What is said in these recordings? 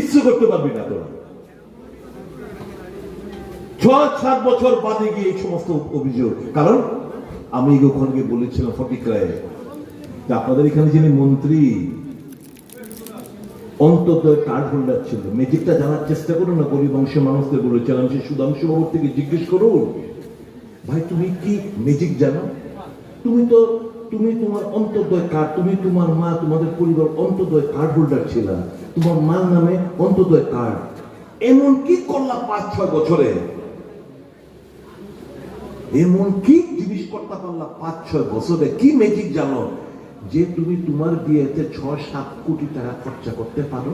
করতে পারবি না তোরা। ছয়, সাত বছর বাদে গিয়ে এই সমস্ত অভিযোগ। কারণ আমি ওখানে বলেছিলাম ফটিকরায় যে আপনাদের এখানে যিনি মন্ত্রী অন্তত কার্ড হোল্ডার ছিল। ম্যাজিকটা জানার চেষ্টা করুন না, গরিব অংশের মানুষদের বলেছিলাম সে সুধাংশু বাবুর থেকে জিজ্ঞেস করুন। ভাই, তুমি কি ম্যাজিক জানো? তুমি তো তুমি তোমার অন্তর্দয় কার্ড তুমি তোমার মা, তোমাদের পরিবার অন্তর্দয় কার্ড হোল্ডার ছিল? তোমার মার নামে অন্তর্দয় কার্ড এমন কি করলা পাঁচ, ছয় বছরে। এমন কি জিনিস করতে পারলা পাঁচ, ছয় বছরে। কি ম্যাজিক জানো? যে তুমি তোমার বিয়েতে ছয়, সাত কোটি টাকা খরচা করতে পারো।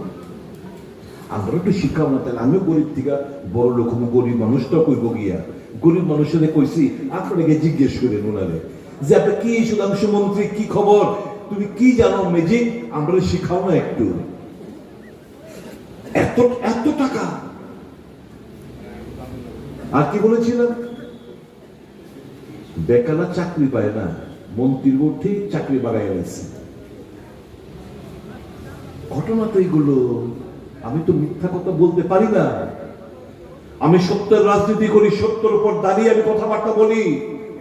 আমরা একটু শিক্ষা না তাহলে আমিও গরিব থেকে বড় লোক গরিব মানুষটা কইব গিয়া। গরিব মানুষের কইছি আপনাকে জিজ্ঞেস করেন ওনারে যে আপনি কি মন্ত্রী কি খবর? তুমি কি জানো ম্যাজিক আমরা শিখাও না একটু। এত এত টাকা। আর কি বলেছিলাম? বেকারা চাকরি পায় না। মন্ত্রীর উঠেই চাকরি বাড়াই গেছে ঘটনা তো এইগুলো। আমি তো মিথ্যা কথা বলতে পারি না। আমি সত্যের রাজনীতি করি, সত্যের উপর দাঁড়িয়ে আমি কথাবার্তা বলি।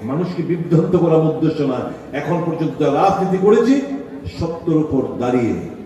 মানুষকে বিভ্রান্ত করার উদ্দেশ্য না এখন পর্যন্ত রাজনীতি করেছি সত্যের উপর দাঁড়িয়ে।